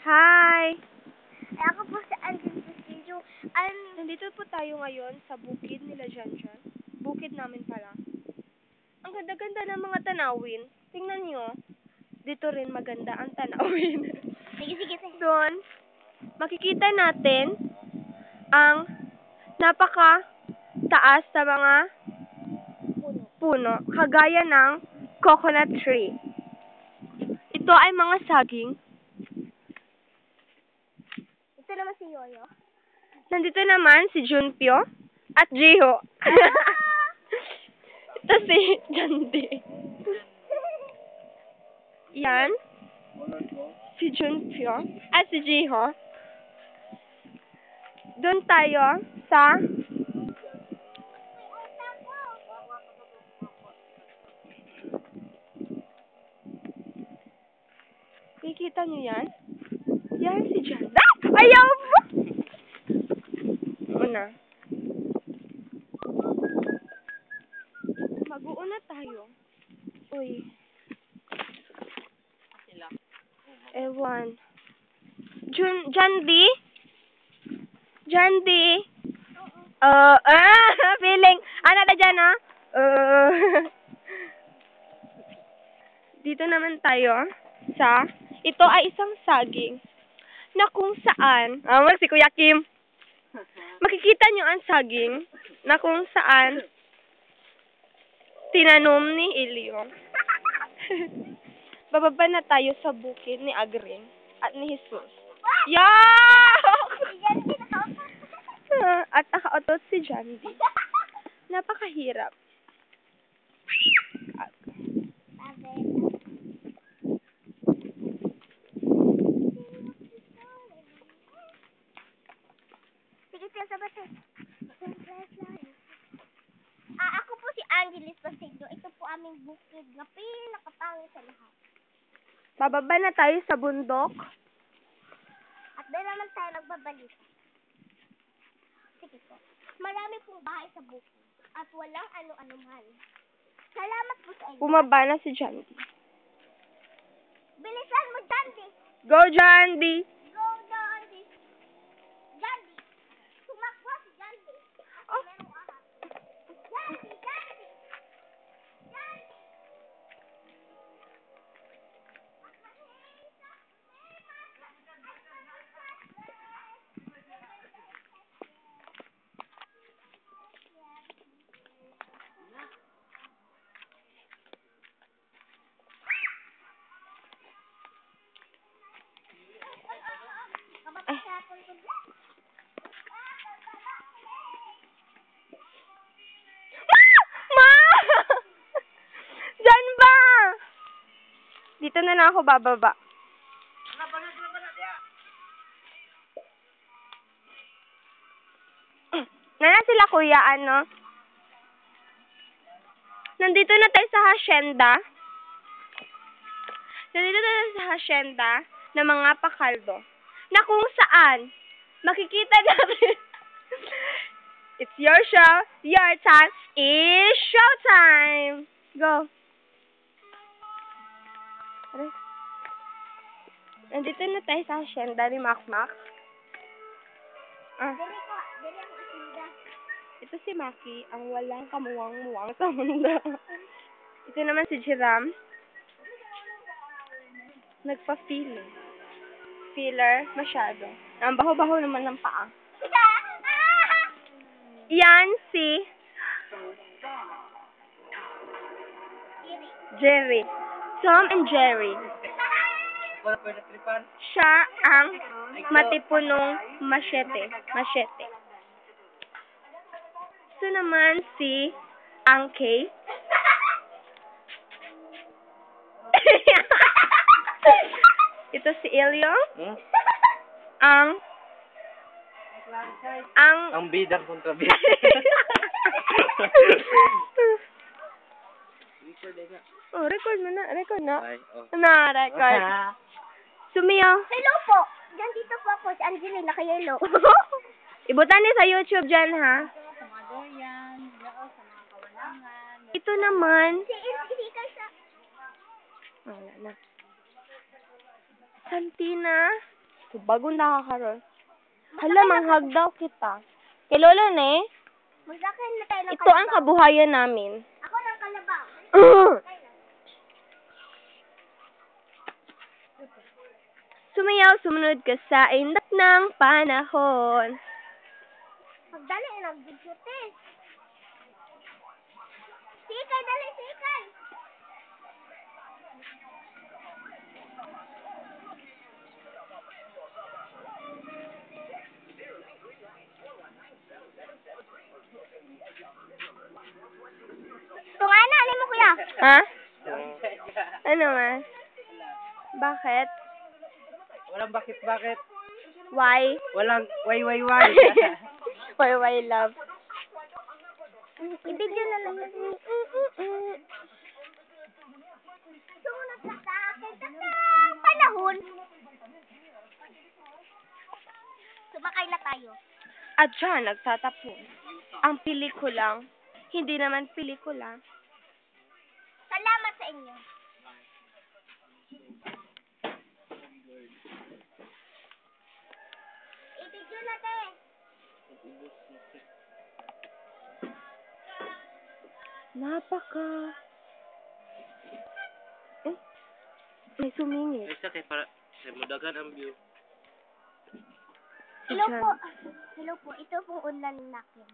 Hi! Eh, ako po si Angel Castillo. An Nandito po tayo ngayon sa bukid nila Janjan. Bukid namin pala. Ang ganda-ganda ng mga tanawin. Tingnan nyo. Dito rin maganda ang tanawin. sige, sige, sige. Doon, makikita natin ang napaka taas sa mga Puno. puno, kagaya ng coconut tree. Ito ay mga saging. Ito naman si Yoyo. Nandito naman si Junpyo at Jiho. Ito si Jandi. Yan. Si Junpyo at si Jiho. Doon tayo sa Kikita niyo yan? Yan si Jan. Ah! Ayaw mo! Una. Mag-uuna tayo. Uy. Ewan. Jun, Jandi? Jandi? Uh, ah, feeling. Ano na dyan, ah? Uh, dito naman tayo sa, ito ay isang saging na kung saan, ah, si Kuya Kim, makikita nyo ang saging na kung saan tinanom ni Elio. Bababa na tayo sa bukid ni Agring at ni Jesus. Yak! Pinaka- at nakautot si Jandy. Napakahirap. Sige, tiyan sa bata. Ah, ako po si Angelis Pasido. Ito po aming bukid na pinakapangit sa lahat. Bababa na tayo sa bundok. At doon naman tayo nagbabalita. Sige po. Marami pong bahay sa bukid. At walang ano-ano man. Salamat po sa inyo. Bumaba na si Jandy. Bilisan mo, Jandy! Go, Jandy! Dito na lang ako bababa. Nana sila kuya, ano? Nandito na tayo sa hacienda. Nandito na tayo sa hacienda ng mga pakaldo. Na kung saan, makikita natin. It's your show, your time, is showtime! Go. Aray. Nandito na tayo sa hacienda ni Makmak. Ah, Dili ko, dili ako asinda. ito si Maki, ang walang kamuwang-muwang sa mundo. ito naman si Jiram. Nagpa-feeling. Feeler, masyado. Ang baho-baho naman ng paa. Yan si. Jerry. Tom and Jerry. Siya ang matipunong machete. Machete. Ito naman si Angkay. Ito si Elio. Hmm? Ang ang Ang bidang kontrabida. oh, record mo na. Record na. Ay, oh. Na, record. Sumiyaw. Hello po! Diyan dito po ako, si Angeline, naka-yellow. Ibutan niyo sa YouTube dyan, ha? sa mga durian, sa mga kawalangan. Ito naman. Si Is, isikay sa... Oh, wala na. Santina. So, bagong nakakaroon. Hala, manghag daw kita. Kay Magsakay na ng ito ang kabuhayan namin. Sumayaw, sumunod ka sa indak ng panahon. Magdali, test. Sikay, dali, sikay. Ha? Ano nga? Bakit? Walang bakit bakit. Why? Walang why why why. why, why love? Ibigyan na lang yun. Sumunod ka sa akin kasi panahon. Sumakay na tayo. At dyan, nagtatapon. Ang pelikulang, hindi naman pelikula. Salamat sa inyo. Ibigyo na te. Napaka... Eh, may sumingit. Isa kay para sa mudagan ang view. Hello po. Hello po. Ito pong unlan nakin.